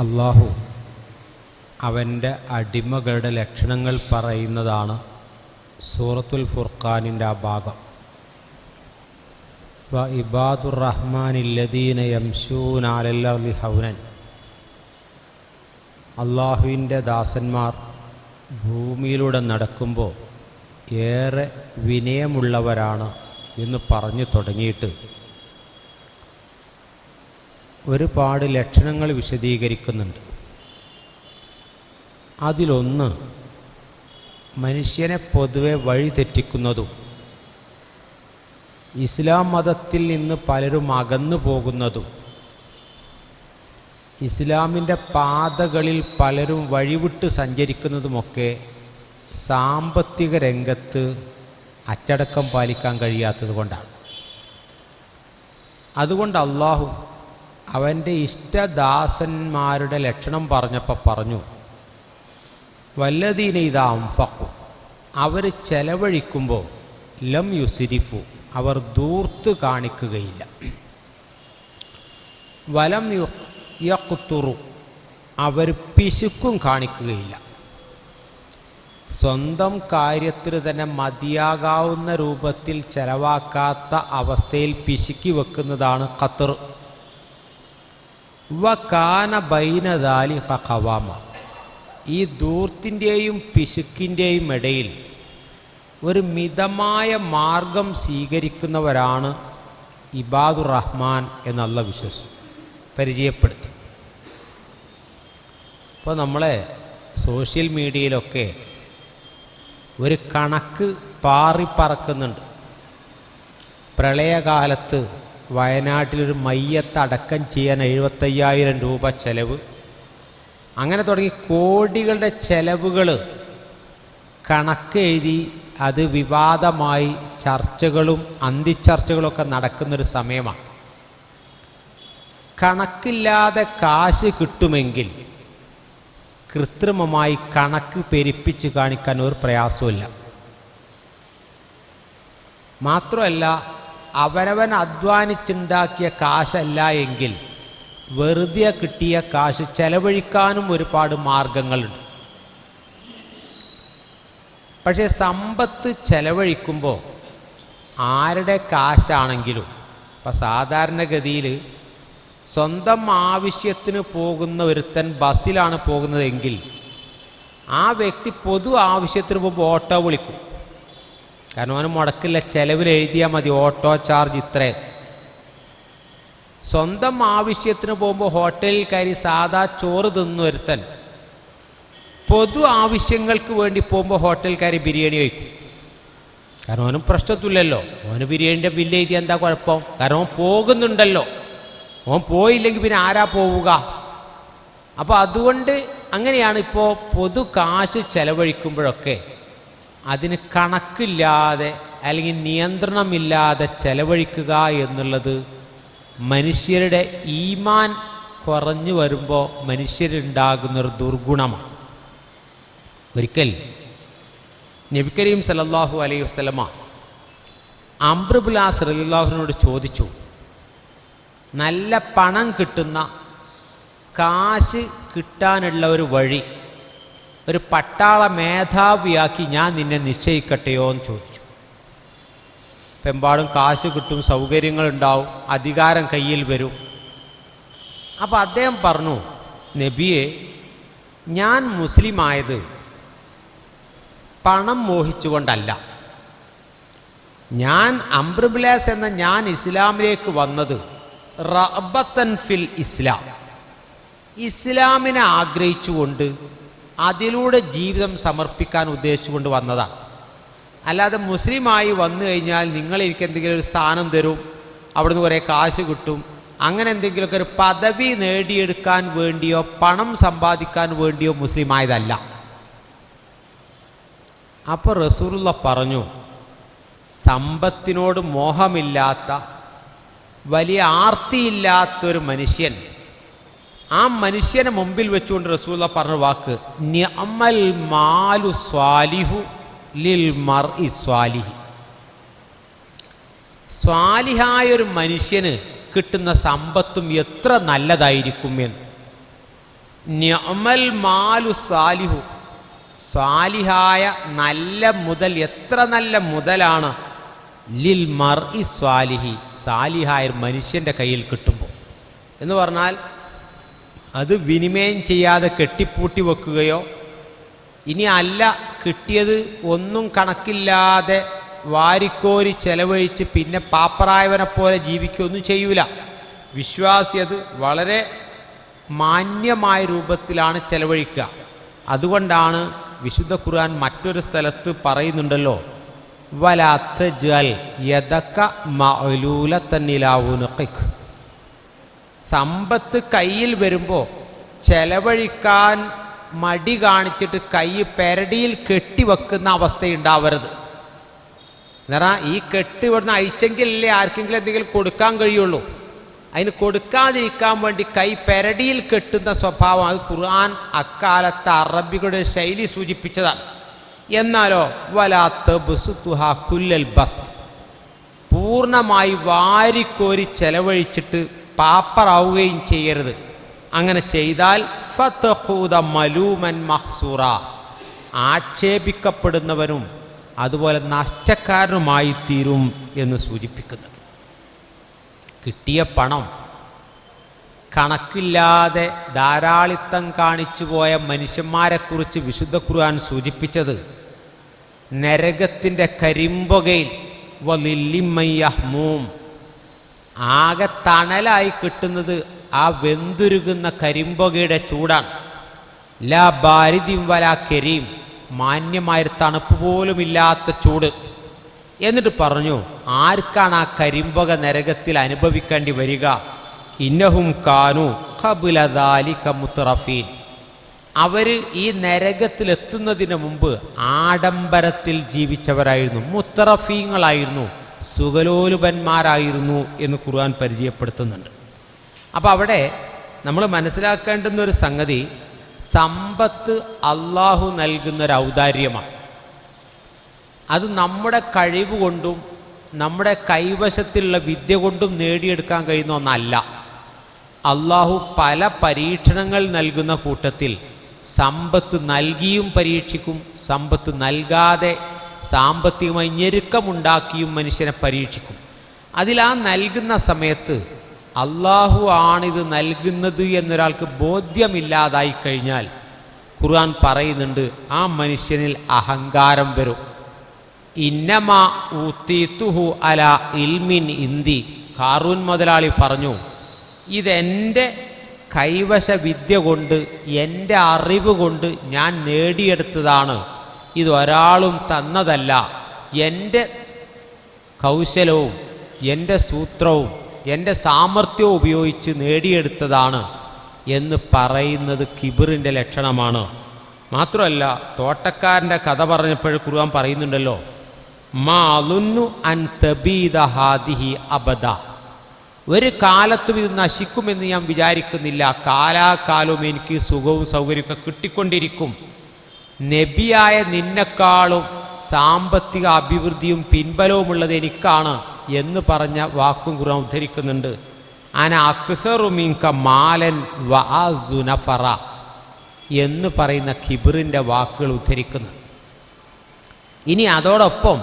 അള്ളാഹു അവന്റെ അടിമകളുടെ ലക്ഷണങ്ങൾ പറയുന്നതാണ് സൂറത്തുൽ ഫുർഖാനിന്റെ ആ ഭാഗം. വ ഇബാദുർ റഹ്മാനില്ലദീന യംശൂനാലല്ലി ഹൗനൻ. അള്ളാഹുവിന്റെ ദാസന്മാർ ഭൂമിയിലൂടെ നടക്കുമ്പോൾ ഏറെ വിനയമുള്ളവരാണ് എന്ന് പറഞ്ഞു തുടങ്ങിയിട്ട് ഒരുപാട് ലക്ഷണങ്ങൾ വിശദീകരിക്കുന്നുണ്ട്. അതിലൊന്ന് മനുഷ്യനെ പൊതുവെ വഴിതെറ്റിക്കുന്നതും ഇസ്ലാം മതത്തിൽ നിന്ന് പലരും അകന്നു പോകുന്നതും ഇസ്ലാമിന്റെ പാതകളിൽ പലരും വഴിവിട്ട് സഞ്ചരിക്കുന്നതുമൊക്കെ സാമ്പത്തിക രംഗത്ത് അച്ചടക്കം പാലിക്കാൻ കഴിയാത്തത് കൊണ്ടാണ്. അതുകൊണ്ട് അള്ളാഹു അവന്റെ ഇഷ്ടദാസന്മാരുടെ ലക്ഷണം പറഞ്ഞപ്പോൾ പറഞ്ഞു വല്ലതീന ഇതാ അംഫക്കു അവർ ചെലവഴിക്കുമ്പോൾ ലം യുസിരിഫു. അവർ ദൂർത്ത് കാണിക്കുകയില്ല. വലം യു യക്കുത്തുറു അവർ പിശുക്കും കാണിക്കുകയില്ല. സ്വന്തം കാര്യത്തിന് തന്നെ മതിയാകാവുന്ന രൂപത്തിൽ ചെലവാക്കാത്ത അവസ്ഥയിൽ പിശുക്കി വെക്കുന്നതാണ് ഖത്തർ വ കാന ബൈനദാലി കവാമ ഈ ദൂർത്തിന്റെയും പിശുക്കിന്റെയും ഇടയിൽ ഒരു മിതമായ മാർഗം സ്വീകരിക്കുന്നവരാണ് ഇബാദുർ റഹ്മാൻ എന്നുള്ള വിശ്വസ് പരിചയപ്പെടുത്തി. ഇപ്പോൾ നമ്മളെ സോഷ്യൽ മീഡിയയിലൊക്കെ ഒരു കണക്ക് പാറിപ്പറക്കുന്നുണ്ട്. പ്രളയകാലത്ത് വയനാട്ടിലൊരു മയ്യത്തടക്കം ചെയ്യാൻ എഴുപത്തയ്യായിരം രൂപ ചെലവ്. അങ്ങനെ തുടങ്ങി കോടികളുടെ ചെലവുകൾ കണക്ക് എഴുതി അത് വിവാദമായി ചർച്ചകളും അന്തിച്ചർച്ചകളൊക്കെ നടക്കുന്നൊരു സമയമാണ്. കണക്കില്ലാതെ കാശ് കിട്ടുമെങ്കിൽ കൃത്രിമമായി കണക്ക് പെരിപ്പിച്ച് കാണിക്കാൻ ഒരു പ്രയാസമില്ല മാത്രമല്ല അവനവൻ അധ്വാനിച്ചുണ്ടാക്കിയ കാശല്ല എങ്കിൽ വെറുതെ കിട്ടിയ കാശ് ചെലവഴിക്കാനും ഒരുപാട് മാർഗങ്ങളുണ്ട്. പക്ഷേ സമ്പത്ത് ചെലവഴിക്കുമ്പോൾ ആരുടെ കാശാണെങ്കിലും ഇപ്പം സാധാരണഗതിയിൽ സ്വന്തം ആവശ്യത്തിന് പോകുന്ന ഒരുത്തൻ ബസ്സിലാണ് പോകുന്നതെങ്കിൽ ആ വ്യക്തി പൊതു ആവശ്യത്തിന് പോകുമ്പോൾ ഓട്ടോ വിളിക്കും. കാരണം അവന് മുടക്കില്ല. ചെലവിൽ എഴുതിയാൽ മതി. ഓട്ടോ ചാർജ് ഇത്രേ. സ്വന്തം ആവശ്യത്തിന് പോകുമ്പോൾ ഹോട്ടലിൽ കയറി സാധാ ചോറ് തിന്നു ഒരുത്തൻ. പൊതു ആവശ്യങ്ങൾക്ക് വേണ്ടി പോകുമ്പോൾ ഹോട്ടലിൽ കയറി ബിരിയാണി കഴിക്കും. കാരണം അവനും പ്രശ്നത്തില്ലല്ലോ. അവന് ബിരിയാണിന്റെ ബില്ല് എഴുതി എന്താ കുഴപ്പം? കാരണം അവൻ പോകുന്നുണ്ടല്ലോ. അവൻ പോയില്ലെങ്കിൽ പിന്നെ ആരാ പോവുക? അപ്പോൾ അതുകൊണ്ട് അങ്ങനെയാണ് ഇപ്പോൾ പൊതു കാശ് ചെലവഴിക്കുമ്പോഴൊക്കെ അതിന് കണക്കില്ലാതെ അല്ലെങ്കിൽ നിയന്ത്രണമില്ലാതെ ചെലവഴിക്കുക എന്നുള്ളത് മനുഷ്യരുടെ ഈമാൻ കുറഞ്ഞു വരുമ്പോൾ മനുഷ്യരുണ്ടാകുന്നൊരു ദുർഗുണമാണ്. ഒരിക്കൽ നബി കരീം സല്ലല്ലാഹു അലൈഹി വസ്ലമ അംബ്രബുലാസ് റലിള്ളാഹുവിനോട് ചോദിച്ചു നല്ല പണം കിട്ടുന്ന കാശ് കിട്ടാനുള്ള ഒരു വഴി ഒരു പട്ടാള മേധാവിയാക്കി ഞാൻ നിന്നെ നിശ്ചയിക്കട്ടെയോ എന്ന് ചോദിച്ചു. പെമ്പാടും കാശ് കിട്ടും സൗകര്യങ്ങളുണ്ടാവും അധികാരം കയ്യിൽ വരും. അപ്പോൾ അദ്ദേഹം പറഞ്ഞു നബിയെ ഞാൻ മുസ്ലിമായത് പണം മോഹിച്ചുകൊണ്ടല്ല. ഞാൻ അംബ്രബിലാസ് എന്ന ഞാൻ ഇസ്ലാമിലേക്ക് വന്നത് റബത്തൻ ഫിൽ ഇസ്ലാം. ഇസ്ലാമിനെ ആഗ്രഹിച്ചുകൊണ്ട് അതിലൂടെ ജീവിതം സമർപ്പിക്കാൻ ഉദ്ദേശിച്ചുകൊണ്ട് വന്നതാണ് അല്ലാതെ മുസ്ലിമായി വന്നു കഴിഞ്ഞാൽ നിങ്ങൾ എനിക്ക് എന്തെങ്കിലും ഒരു സ്ഥാനം തരും അവിടുന്ന് കുറേ കാശ് കിട്ടും അങ്ങനെ എന്തെങ്കിലുമൊക്കെ ഒരു പദവി നേടിയെടുക്കാൻ വേണ്ടിയോ പണം സമ്പാദിക്കാൻ വേണ്ടിയോ മുസ്ലിം ആയതല്ല. അപ്പോൾ റസൂറുള്ള പറഞ്ഞു സമ്പത്തിനോട് മോഹമില്ലാത്ത വലിയ ആർത്തിയില്ലാത്തൊരു മനുഷ്യൻ ആ മനുഷ്യനെ മുമ്പിൽ വെച്ചുകൊണ്ട് റസൂല പറഞ്ഞ വാക്ക് മാലു സ്വാലിഹു ലിൽ മർ ഇ സ്വാലിഹി. സ്വാലിഹായ ഒരു മനുഷ്യന് കിട്ടുന്ന സമ്പത്തും എത്ര നല്ലതായിരിക്കും എന്ന്. നിഅമൽ മാലു സാലിഹു സ്വാലിഹായ നല്ല മുതൽ എത്ര നല്ല മുതലാണ് ലിൽ മർ ഇ സ്വാലിഹി സാലിഹായ മനുഷ്യന്റെ കയ്യിൽ കിട്ടുമ്പോൾ. എന്ന് പറഞ്ഞാൽ അത് വിനിമയം ചെയ്യാതെ കെട്ടിപ്പൂട്ടി വെക്കുകയോ ഇനി അല്ല കിട്ടിയത് ഒന്നും കണക്കില്ലാതെ വാരിക്കോരി ചെലവഴിച്ച് പിന്നെ പാപ്പറായവനെ പോലെ ജീവിക്കുകയൊന്നും ചെയ്യൂല. വിശ്വാസി അത് വളരെ മാന്യമായ രൂപത്തിലാണ് ചെലവഴിക്കുക. അതുകൊണ്ടാണ് വിശുദ്ധ ഖുർആൻ മറ്റൊരു സ്ഥലത്ത് പറയുന്നുണ്ടല്ലോ വലാത്ത ജൽ യദക്ക മഅലൂല തന്നിലാവുനഖിക് സമ്പത്ത് കയ്യിൽ വരുമ്പോൾ ചെലവഴിക്കാൻ മടി കാണിച്ചിട്ട് കൈ പെരടിയിൽ കെട്ടിവെക്കുന്ന അവസ്ഥയുണ്ടാവരുത് എന്നാ ഈ കെട്ട് ഇവിടുന്ന് അയച്ചെങ്കിലല്ലേ ആർക്കെങ്കിലും എന്തെങ്കിലും കൊടുക്കാൻ കഴിയുള്ളൂ. അതിന് കൊടുക്കാതിരിക്കാൻ വേണ്ടി കൈ പെരടിയിൽ കെട്ടുന്ന സ്വഭാവം അത് ഖുർആൻ അക്കാലത്തെ അറബികളുടെ ശൈലി സൂചിപ്പിച്ചതാണ്. എന്നാലോ വലാത്ത ബസുത്തുഹ കുല്ലൽ ബസ് പൂർണമായി വാരിക്കോരി ചെലവഴിച്ചിട്ട് പാപ്പറാവുകയും ചെയ്യരുത്. അങ്ങനെ ചെയ്താൽ ഫത്തഖൂദ മലൂമൻ മഹ്സൂറ. ആക്ഷേപിക്കപ്പെടുന്നവനും അതുപോലെ നഷ്ടക്കാരനുമായി തീരും എന്ന് സൂചിപ്പിക്കുന്നു. കിട്ടിയ പണം കണക്കില്ലാതെ ധാരാളിത്തം കാണിച്ചു പോയ മനുഷ്യന്മാരെക്കുറിച്ച് വിശുദ്ധ ഖുർആൻ സൂചിപ്പിച്ചത് നരകത്തിന്റെ കരിമ്പുകയിൽ വലില്ലിമ്മയ്യഹ്മൂം ആകെ തണലായി കിട്ടുന്നത് ആ വെന്തുരുകുന്ന കരിമ്പകയുടെ ചൂടാണ്. ലാ ബാരിദിം വല കരീം മാന്യമായ തണുപ്പ് പോലും ഇല്ലാത്ത ചൂട്. എന്നിട്ട് പറഞ്ഞു ആർക്കാണ് ആ കരിമ്പക നരകത്തിൽ അനുഭവിക്കേണ്ടി വരിക? ഇന്നഹും കാനു ഖബുലദാലിക കമുത്തറഫീൻ അവർ ഈ നരകത്തിലെത്തുന്നതിന് മുമ്പ് ആഡംബരത്തിൽ ജീവിച്ചവരായിരുന്നു മുത്തറഫീങ്ങളായിരുന്നു. സുഖലോലുപന്മാരായിരുന്നു എന്ന് ഖുർആൻ പരിചയപ്പെടുത്തുന്നുണ്ട്. അപ്പോൾ അവിടെ നമ്മൾ മനസ്സിലാക്കേണ്ടുന്ന ഒരു സംഗതി സമ്പത്ത് അള്ളാഹു നൽകുന്ന ഒരു ഔദാര്യമാണ്. അത് നമ്മുടെ കഴിവ് കൊണ്ടും നമ്മുടെ കൈവശത്തിലുള്ള വിദ്യ കൊണ്ടും നേടിയെടുക്കാൻ കഴിയുന്ന ഒന്നല്ല. അള്ളാഹു പല പരീക്ഷണങ്ങൾ നൽകുന്ന കൂട്ടത്തിൽ സമ്പത്ത് നൽകിയും പരീക്ഷിക്കും സമ്പത്ത് നൽകാതെ സാമ്പത്തികമായി ഞെരുക്കമുണ്ടാക്കിയും മനുഷ്യനെ പരീക്ഷിക്കും. അതിൽ ആ നൽകുന്ന സമയത്ത് അള്ളാഹു ആണിത് നൽകുന്നത് എന്നൊരാൾക്ക് ബോധ്യമില്ലാതായി കഴിഞ്ഞാൽ ഖുർആൻ പറയുന്നുണ്ട് ആ മനുഷ്യനിൽ അഹങ്കാരം വരും. ഇന്നമ ഊത്തിത്തുഹു അല ഇൽമിൻ ഇന്തി കാറൂൻ മുതലാളി പറഞ്ഞു ഇതെന്റെ കൈവശ വിദ്യ കൊണ്ട് എന്റെ അറിവ് കൊണ്ട് ഞാൻ നേടിയെടുത്തതാണ്. ഇതൊരാളും തന്നതല്ല. എന്റെ കൗശലവും എന്റെ സൂത്രവും എന്റെ സാമർഥ്യവും ഉപയോഗിച്ച് നേടിയെടുത്തതാണ് എന്ന് പറയുന്നത് കിബിറിന്റെ ലക്ഷണമാണ്. മാത്രമല്ല തോട്ടക്കാരന്റെ കഥ പറഞ്ഞപ്പോൾ കുറുവാൻ പറയുന്നുണ്ടല്ലോ മാതുന്നു അൻ തബീദ ഹാദിഹി അബദ. ഒരു കാലത്തും ഇത് നശിക്കുമെന്ന് ഞാൻ വിചാരിക്കുന്നില്ല. കാലാകാലവും എനിക്ക് സുഖവും സൗകര്യമൊക്കെ കിട്ടിക്കൊണ്ടിരിക്കും. നബിയായ നിന്നെക്കാളും സാമ്പത്തിക അഭിവൃദ്ധിയും പിൻബലവുമുള്ളത് എനിക്കാണ് എന്ന് പറഞ്ഞ വാക്കും ഖുർആൻ ഉദ്ധരിക്കുന്നുണ്ട്. അന അക്സറുമിങ്ക മാലൻ വഅസുനഫറ എന്ന് പറയുന്ന ഖിബറിന്റെ വാക്കുകൾ ഉദ്ധരിക്കുന്നു. ഇനി അതോടൊപ്പം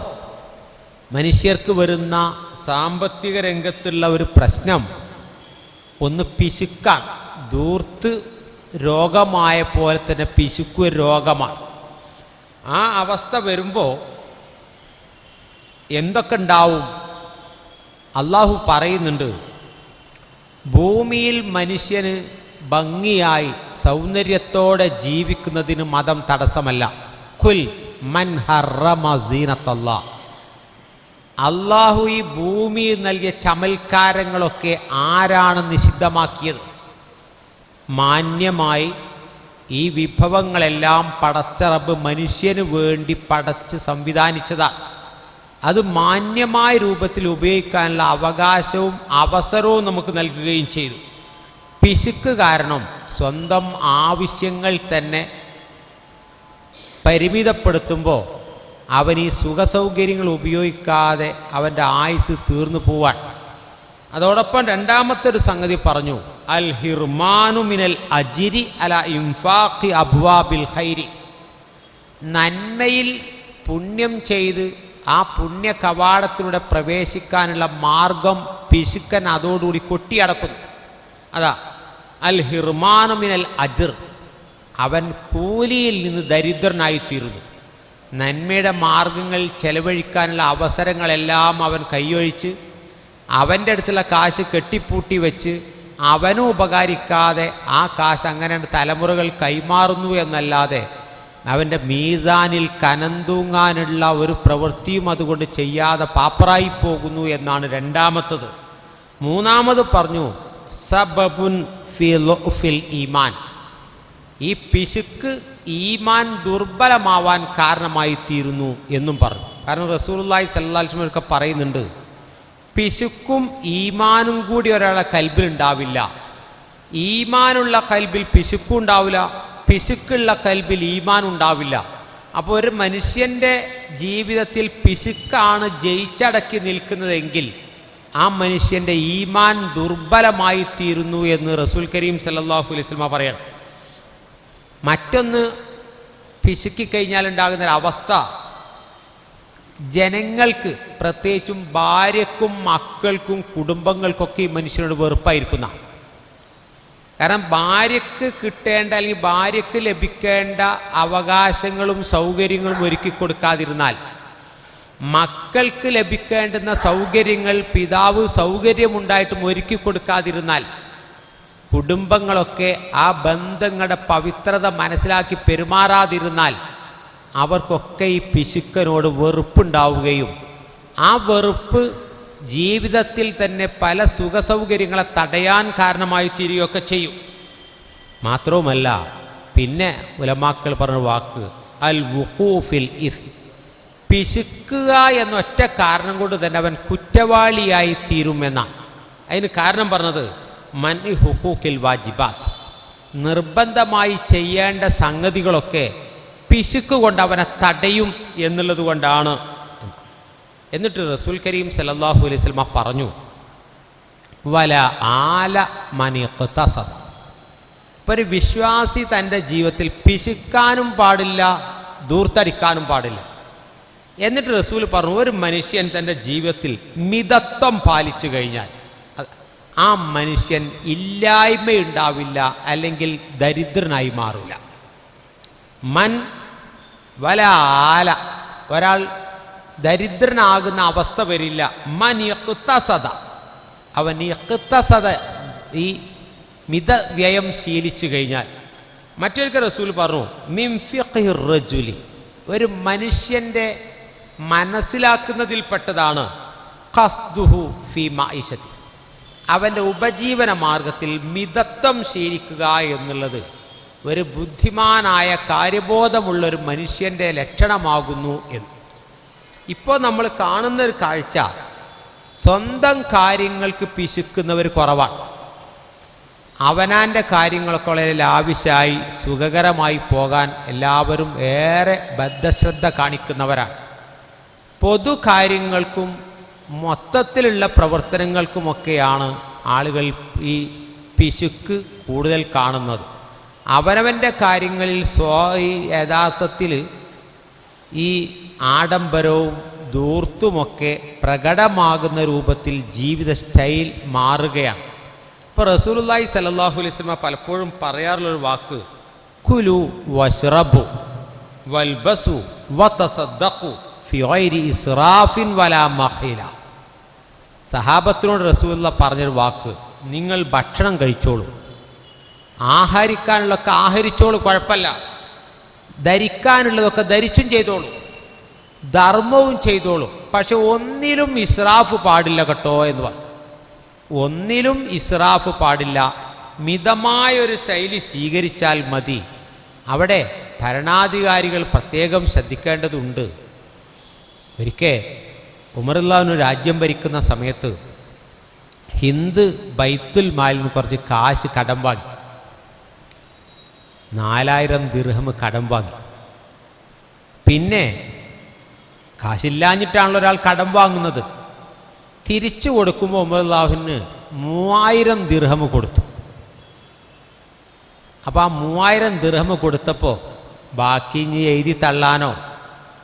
മനുഷ്യർക്ക് വരുന്ന സാമ്പത്തിക രംഗത്തുള്ള ഒരു പ്രശ്നം ഒന്ന് പിശുക്കാണ്. ദൂർത്ത് രോഗമായ പോലെ തന്നെ പിശുക്കു രോഗമാണ്. ആ അവസ്ഥ വരുമ്പോൾ എന്തൊക്കെ ഉണ്ടാവും? അള്ളാഹു പറയുന്നുണ്ട് ഭൂമിയിൽ മനുഷ്യന് ഭംഗിയായി സൗന്ദര്യത്തോടെ ജീവിക്കുന്നതിന് മതം തടസ്സമല്ല. കുൽ മൻ അള്ളാഹു ഈ ഭൂമിയിൽ നൽകിയ ചമൽക്കാരങ്ങളൊക്കെ ആരാണ് നിഷിദ്ധമാക്കിയത്? മാന്യമായി ഈ വിഭവങ്ങളെല്ലാം പടച്ച റബ്ബ് മനുഷ്യന് വേണ്ടി പടച്ച് സംവിധാനിച്ചതാണ് അത് മാന്യമായ രൂപത്തിൽ ഉപയോഗിക്കാനുള്ള അവകാശവും അവസരവും നമുക്ക് നൽകുകയും ചെയ്തു. പിശുക്ക് കാരണം സ്വന്തം ആവശ്യങ്ങൾ തന്നെ പരിമിതപ്പെടുത്തുമ്പോൾ അവൻ ഈ സുഖസൗകര്യങ്ങൾ ഉപയോഗിക്കാതെ അവന്റെ ആയുസ് തീർന്നു പോവാൻ. അതോടൊപ്പം രണ്ടാമത്തെ ഒരു സംഗതി പറഞ്ഞു. അൽ ഹിർമാനു മിനൽ അജിരി അല ഇംഫാഖി അബ്വാബിൽ ഖൈരി. നന്മയിൽ പുണ്യം ചെയ്ത് ആ പുണ്യ കവാടത്തിലൂടെ പ്രവേശിക്കാനുള്ള മാർഗം പിശുക്കൻ അതോടുകൂടി കൊട്ടിയടക്കുന്നു. അതാ അൽ ഹിർമാനു മിനൽ അജിർ. അവൻ കൂലിയിൽ നിന്ന് ദരിദ്രനായിത്തീരുന്നു. നന്മയുടെ മാർഗങ്ങൾ ചെലവഴിക്കാനുള്ള അവസരങ്ങളെല്ലാം അവൻ കൈയൊഴിച്ച് അവന്റെ അടുത്തുള്ള കാശ് കെട്ടിപ്പൂട്ടി വെച്ച് അവനും ഉപകാരിക്കാതെ ആ കാശ് അങ്ങനെ തലമുറകൾ കൈമാറുന്നു എന്നല്ലാതെ അവന്റെ മീസാനിൽ കനന്തൂങ്ങാനുള്ള ഒരു പ്രവൃത്തിയും അതുകൊണ്ട് ചെയ്യാതെ പാപ്പറായി പോകുന്നു എന്നാണ് രണ്ടാമത്തത്. മൂന്നാമത് പറഞ്ഞു സബബുൻ ഫിൽ ഈമാൻ. ഈ പിശുക്ക് ഈമാൻ ദുർബലമാവാൻ കാരണമായി തീരുന്നു എന്നും പറഞ്ഞു. കാരണം റസൂലുള്ളാഹി സല്ലാസ്മ ഒക്കെ പറയുന്നുണ്ട് പിശുക്കും ഈമാനും കൂടി ഒരാളെ കൽബിൽ ഉണ്ടാവില്ല. ഈമാനുള്ള കൽബിൽ പിശുക്കും ഉണ്ടാവില്ല പിശുക്കുള്ള കൽബിൽ ഈമാൻ ഉണ്ടാവില്ല. അപ്പോൾ ഒരു മനുഷ്യന്റെ ജീവിതത്തിൽ പിശുക്കാണ് ജയിച്ചടക്കി നിൽക്കുന്നതെങ്കിൽ ആ മനുഷ്യന്റെ ഈമാൻ ദുർബലമായി തീരുന്നു എന്ന് റസൂൽ കരീം സല്ലാഹു അലൈഹി വസല്ലമ പറയണം. മറ്റൊന്ന് പിശുക്കി കഴിഞ്ഞാൽ ഉണ്ടാകുന്ന ഒരു അവസ്ഥ ജനങ്ങൾക്ക് പ്രത്യേകിച്ചും ഭാര്യക്കും മക്കൾക്കും കുടുംബങ്ങൾക്കൊക്കെ ഈ മനുഷ്യനോട് വെറുപ്പായിരിക്കുന്ന. കാരണം ഭാര്യക്ക് കിട്ടേണ്ട അല്ലെങ്കിൽ ഭാര്യക്ക് ലഭിക്കേണ്ട അവകാശങ്ങളും സൗകര്യങ്ങളും ഒരുക്കി കൊടുക്കാതിരുന്നാൽ മക്കൾക്ക് ലഭിക്കേണ്ടുന്ന സൗകര്യങ്ങൾ പിതാവ് സൗകര്യമുണ്ടായിട്ടും ഒരുക്കി കൊടുക്കാതിരുന്നാൽ കുടുംബങ്ങളൊക്കെ ആ ബന്ധങ്ങളുടെ പവിത്രത മനസ്സിലാക്കി പെരുമാറാതിരുന്നാൽ അവർക്കൊക്കെ ഈ പിശുക്കനോട് വെറുപ്പുണ്ടാവുകയും ആ വെറുപ്പ് ജീവിതത്തിൽ തന്നെ പല സുഖസൗകര്യങ്ങളെ തടയാൻ കാരണമായി തീരുകയൊക്കെ ചെയ്യും. മാത്രവുമല്ല പിന്നെ ഉലമാക്കൾ പറഞ്ഞ വാക്ക് അൽ വുഖൂഫിൽ ഇസ്. പിശുക്കുക എന്നൊറ്റ കാരണം കൊണ്ട് തന്നെ അവൻ കുറ്റവാളിയായി തീരുമെന്നാണ് അതിന് കാരണം പറഞ്ഞത് മൻ ഹുക്കൂക്കിൽ വാജിബാത്ത്. നിർബന്ധമായി ചെയ്യേണ്ട സംഗതികളൊക്കെ പിശുക്ക് കൊണ്ട് അവനെ തടയും എന്നുള്ളത് കൊണ്ടാണ് എന്നിട്ട് റസൂൽ കരീം സലല്ലാഹു അലൈഹി സ്വലമ പറഞ്ഞു വല ആല മനിഖ്തസദ ഇപ്പൊ ഒരു വിശ്വാസി തന്റെ ജീവിതത്തിൽ പിശുക്കാനും പാടില്ല ദൂർത്തടിക്കാനും പാടില്ല. എന്നിട്ട് റസൂൽ പറഞ്ഞു ഒരു മനുഷ്യൻ തന്റെ ജീവിതത്തിൽ മിതത്വം പാലിച്ചു കഴിഞ്ഞാൽ ആ മനുഷ്യൻ ഇല്ലായ്മയുണ്ടാവില്ല അല്ലെങ്കിൽ ദരിദ്രനായി മാറില്ല മൻ വല ആല. ഒരാൾ ദരിദ്രനാകുന്ന അവസ്ഥ വരില്ല. മനിയക്കുത്തസത അവൻ യക്തസത ഈ മിത വ്യയം ശീലിച്ചു കഴിഞ്ഞാൽ. മറ്റൊരിക്കൽ റസൂൽ പറഞ്ഞു മിംഫിഖുലി ഒരു മനുഷ്യന്റെ മനസ്സിലാക്കുന്നതിൽപ്പെട്ടതാണ് ഖസ്ദുഹു ഫി മായിഷത്തി അവന്റെ ഉപജീവന മാർഗത്തിൽ മിതത്വം ശീലിക്കുക എന്നുള്ളത്. ഒരു ബുദ്ധിമാനായ കാര്യബോധമുള്ള ഒരു മനുഷ്യന്റെ ലക്ഷണമാകുന്നു എന്ന്. ഇപ്പോൾ നമ്മൾ കാണുന്ന ഒരു കാഴ്ച സ്വന്തം കാര്യങ്ങൾക്ക് പിശുക്കുന്നവർ കുറവാണ്. അവനാന്റെ കാര്യങ്ങളൊക്കെ വളരെ ലാവിശായി സുഖകരമായി പോകാൻ എല്ലാവരും ഏറെ ബദ്ധശ്രദ്ധ കാണിക്കുന്നവരാണ്. പൊതു കാര്യങ്ങൾക്കും മൊത്തത്തിലുള്ള പ്രവർത്തനങ്ങൾക്കുമൊക്കെയാണ് ആളുകൾ ഈ പിശുക്ക് കൂടുതൽ കാണുന്നത്. അവനവന്റെ കാര്യങ്ങളിൽ സ്വ യഥാർത്ഥത്തിൽ ഈ ആഡംബരവും ദൂർത്തുമൊക്കെ പ്രകടമാകുന്ന രൂപത്തിൽ ജീവിത സ്റ്റൈൽ മാറുകയാണ്. ഇപ്പോൾ റസൂലുല്ലായി സലല്ലാഹു അലൈഹി വസല്ലമ പലപ്പോഴും പറയാറുള്ളൊരു വാക്ക് കുലു വഷ്റബു വൽബസു വതസദ്ദഖു ഫി ഗൈരി ഇസ്റാഫിൻ വലാ മഹില. സഹാബത്തിനോട് റസൂലുള്ള പറഞ്ഞൊരു വാക്ക് നിങ്ങൾ ഭക്ഷണം കഴിച്ചോളൂ. ആഹരിക്കാനുള്ളതൊക്കെ ആഹരിച്ചോളൂ കുഴപ്പമില്ല. ധരിക്കാനുള്ളതൊക്കെ ധരിച്ചും ചെയ്തോളൂ. ധർമ്മവും ചെയ്തോളൂ. പക്ഷെ ഒന്നിലും ഇസ്രാഫ് പാടില്ല കേട്ടോ എന്ന് പറഞ്ഞു. ഒന്നിലും ഇസ്രാഫ് പാടില്ല. മിതമായൊരു ശൈലി സ്വീകരിച്ചാൽ മതി. അവിടെ ഭരണാധികാരികൾ പ്രത്യേകം ശ്രദ്ധിക്കേണ്ടതുണ്ട്. ഒരിക്കൽ ഉമറുല്ലാവിന് രാജ്യം ഭരിക്കുന്ന സമയത്ത് ഹിന്ദ് ബൈത്തുൽ മാലിന് കുറച്ച് കാശ് കടം വാങ്ങി. നാലായിരം ദിർഹം കടം വാങ്ങി. പിന്നെ കാശില്ലാഞ്ഞിട്ടാണല്ലോ ഒരാൾ കടം വാങ്ങുന്നത്. തിരിച്ചു കൊടുക്കുമ്പോൾ ഉമർലാഹുവിന് മൂവായിരം ദിർഹം കൊടുത്തു. അപ്പോൾ ആ മൂവായിരം ദിർഹം കൊടുത്തപ്പോൾ ബാക്കി ഇനി എഴുതി തള്ളാനോ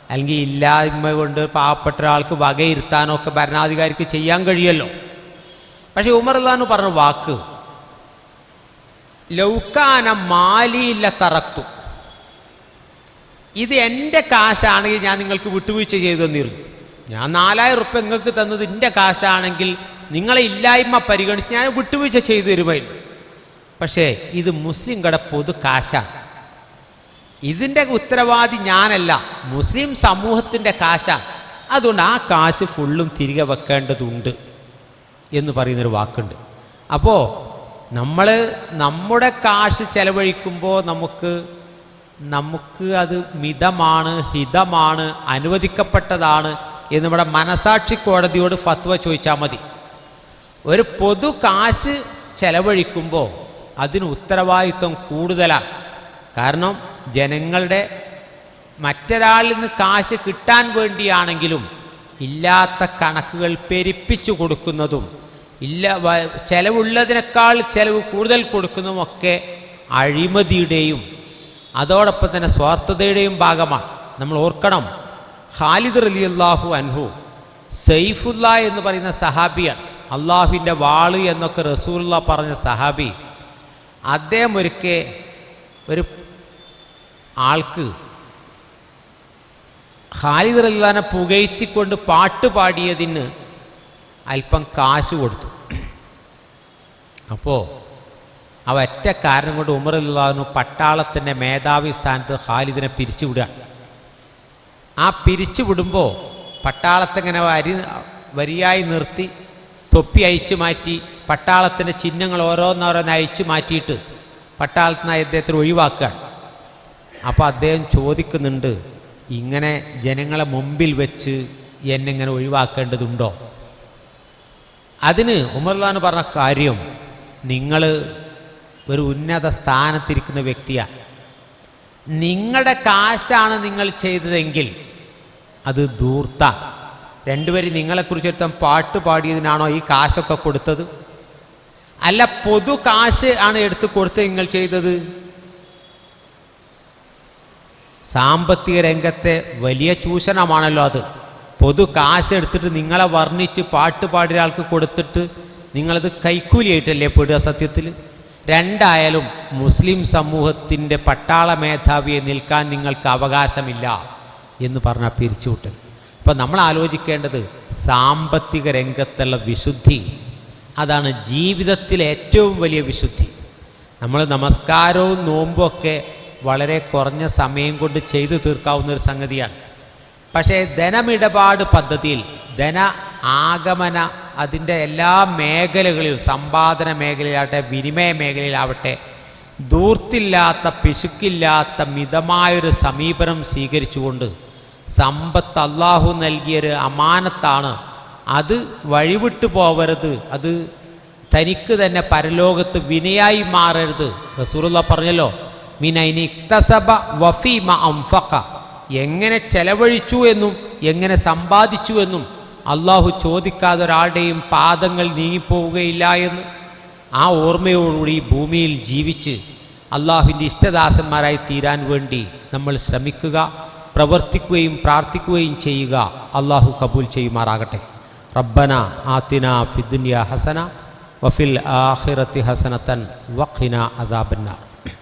അല്ലെങ്കിൽ ഇല്ലായ്മ കൊണ്ട് പാവപ്പെട്ട ഒരാൾക്ക് വകയിരുത്താനോ ഒക്കെ ഭരണാധികാരിക്ക് ചെയ്യാൻ കഴിയല്ലോ. പക്ഷേ ഉമർ അള്ളഹാന് പറഞ്ഞ വാക്ക് ലൗക്കാന മാലിയില്ല തറത്തു. ഇത് എന്റെ കാശാണെങ്കിൽ ഞാൻ നിങ്ങൾക്ക് വിട്ടുവീഴ്ച ചെയ്തു തന്നിരുന്നു ഞാൻ നാലായിരം ഉറുപ്പ്യ നിങ്ങൾക്ക് തന്നത് എന്റെ കാശാണെങ്കിൽ നിങ്ങളെ ഇല്ലായ്മ പരിഗണിച്ച് ഞാൻ വിട്ടുവീഴ്ച ചെയ്തു തരുമായിരുന്നു. പക്ഷേ ഇത് മുസ്ലിം കട പൊതു കാശാണ്. ഇതിന്റെ ഉത്തരവാദി ഞാനല്ല മുസ്ലിം സമൂഹത്തിന്റെ കാശാണ്. അതുകൊണ്ട് ആ കാശ് ഫുള്ളും തിരികെ വെക്കേണ്ടതുണ്ട് എന്ന് പറയുന്നൊരു വാക്കുണ്ട്. അപ്പോൾ നമ്മൾ നമ്മുടെ കാശ് ചെലവഴിക്കുമ്പോൾ നമുക്ക് നമുക്ക് അത് മിതമാണ് ഹിതമാണ് അനുവദിക്കപ്പെട്ടതാണ് എന്ന് നമ്മുടെ മനസാക്ഷി കോടതിയോട് ഫത്വ ചോദിച്ചാൽ മതി. ഒരു പൊതു കാശ് ചെലവഴിക്കുമ്പോൾ അതിന് ഉത്തരവാദിത്വം കൂടുതലാണ് കാരണം ജനങ്ങളുടെ മറ്റൊരാളിൽ നിന്ന് കാശ് കിട്ടാൻ വേണ്ടിയാണെങ്കിലും ഇല്ലാത്ത കണക്കുകൾ പെരുപ്പിച്ചു കൊടുക്കുന്നതും ഇല്ല ചിലവുള്ളതിനേക്കാൾ ചിലവ് കൂടുതൽ കൊടുക്കുന്നതുമൊക്കെ അഴിമതിയുടെയും അതോടൊപ്പം തന്നെ സ്വാർത്ഥതയുടെയും ഭാഗമാണ്. നമ്മൾ ഓർക്കണം ഖാലിദ് അലി അള്ളാഹു അൻഹു സെയ്ഫുല്ല എന്ന് പറയുന്ന സഹാബിയാണ്. അള്ളാഹുവിന്റെ വാൾ എന്നൊക്കെ റസൂലുള്ള പറഞ്ഞ സഹാബി. അദ്ദേഹം ഒരുക്കെ ഒരു ആൾക്ക് ഖാലിദ് റല്ലാനെ പുകഴ്ത്തിക്കൊണ്ട് പാട്ട് പാടിയതിന് അല്പം കാശ് കൊടുത്തു. അപ്പോൾ ആ ഒറ്റ കാരണം കൊണ്ട് ഉമറില്ലാതെ പട്ടാളത്തിന്റെ മേധാവി സ്ഥാനത്ത് ഖാലിദിനെ പിരിച്ചുവിടുകയാണ് ആ പിരിച്ചുവിടുമ്പോൾ പട്ടാളത്തിങ്ങനെ വരി വരിയായി നിർത്തി തൊപ്പി അയച്ചു മാറ്റി പട്ടാളത്തിന്റെ ചിഹ്നങ്ങൾ ഓരോന്നോരോന്ന് അയച്ചു മാറ്റിയിട്ട് പട്ടാളത്തിന് അദ്ദേഹത്തിന് ഒഴിവാക്കുകയാണ് അപ്പോൾ അദ്ദേഹം ചോദിക്കുന്നുണ്ട് ഇങ്ങനെ ജനങ്ങളെ മുമ്പിൽ വെച്ച് എന്നെങ്ങനെ ഒഴിവാക്കേണ്ടതുണ്ടോ? അതിന് ഉമർലാന്ന് പറഞ്ഞ കാര്യം നിങ്ങൾ ഒരു ഉന്നത സ്ഥാനത്തിരിക്കുന്ന വ്യക്തിയാണ് നിങ്ങളുടെ കാശാണ് നിങ്ങൾ ചെയ്തതെങ്കിൽ അത് ദൂർത്ത രണ്ടുപേരും നിങ്ങളെക്കുറിച്ച് ഒരുത്തൻ പാട്ട് പാടിയതിനാണോ ഈ കാശൊക്കെ കൊടുത്തത്? അല്ല പൊതു കാശ് ആണ് എടുത്തു കൊടുത്ത് നിങ്ങൾ ചെയ്തത്? സാമ്പത്തിക രംഗത്തെ വലിയ ചൂഷണമാണല്ലോ അത്. പൊതു കാശ് എടുത്തിട്ട് നിങ്ങളെ വർണിച്ച് പാട്ട് പാടിയ ആൾക്ക് കൊടുത്തിട്ട് നിങ്ങളത് കൈക്കൂലിയായിട്ടല്ലേ പെടുക സത്യത്തിൽ? രണ്ടായാലും മുസ്ലിം സമൂഹത്തിന്റെ പട്ടാള മേധാവിയെ നിൽക്കാൻ നിങ്ങൾക്ക് അവകാശമില്ല എന്ന് പറഞ്ഞാൽ പിരിച്ചുവിട്ടത്. അപ്പം നമ്മൾ ആലോചിക്കേണ്ടത് സാമ്പത്തിക രംഗത്തുള്ള വിശുദ്ധി അതാണ് ജീവിതത്തിലെ ഏറ്റവും വലിയ വിശുദ്ധി. നമ്മൾ നമസ്കാരവും നോമ്പും ഒക്കെ വളരെ കുറഞ്ഞ സമയം കൊണ്ട് ചെയ്തു തീർക്കാവുന്ന ഒരു സംഗതിയാണ്. പക്ഷേ ധനമിടപാട് പദ്ധതിയിൽ ധന ആഗമന അതിന്റെ എല്ലാ മേഖലകളിലും സമ്പാദന മേഖലയിലാവട്ടെ വിനിമയ മേഖലയിലാവട്ടെ ദൂർത്തില്ലാത്ത പിശുക്കില്ലാത്ത മിതമായൊരു സമീപനം സ്വീകരിച്ചുകൊണ്ട് സമ്പത്ത് അള്ളാഹു നൽകിയൊരു അമാനത്താണ്. അത് വഴിവിട്ടു പോവരുത്. അത് തനിക്ക് തന്നെ പരലോകത്ത് വിനയായി മാറരുത്. റസൂറുള്ള പറഞ്ഞല്ലോ മിനൈനി ഇക്തസബ വഫീമ അംഫഖ. എങ്ങനെ ചെലവഴിച്ചു എന്നും എങ്ങനെ സമ്പാദിച്ചു എന്നും അള്ളാഹു ചോദിക്കാതെ ഒരാളുടെയും പാദങ്ങൾ നീങ്ങിപ്പോവുകയില്ല എന്ന് ആ ഓർമ്മയോടുകൂടി ഭൂമിയിൽ ജീവിച്ച് അള്ളാഹുവിന്റെ ഇഷ്ടദാസന്മാരായി തീരാൻ വേണ്ടി നമ്മൾ ശ്രമിക്കുക പ്രവർത്തിക്കുകയും പ്രാർത്ഥിക്കുകയും ചെയ്യുക. അള്ളാഹു കബൂൽ ചെയ്യുമാറാകട്ടെ. റബ്ബന ആത്തിന ഫിദുനിയ ഹസന വഫിൽ ആഖിറത്തി ഹസനത്തൻ വഖിന അദാബന്നാർ.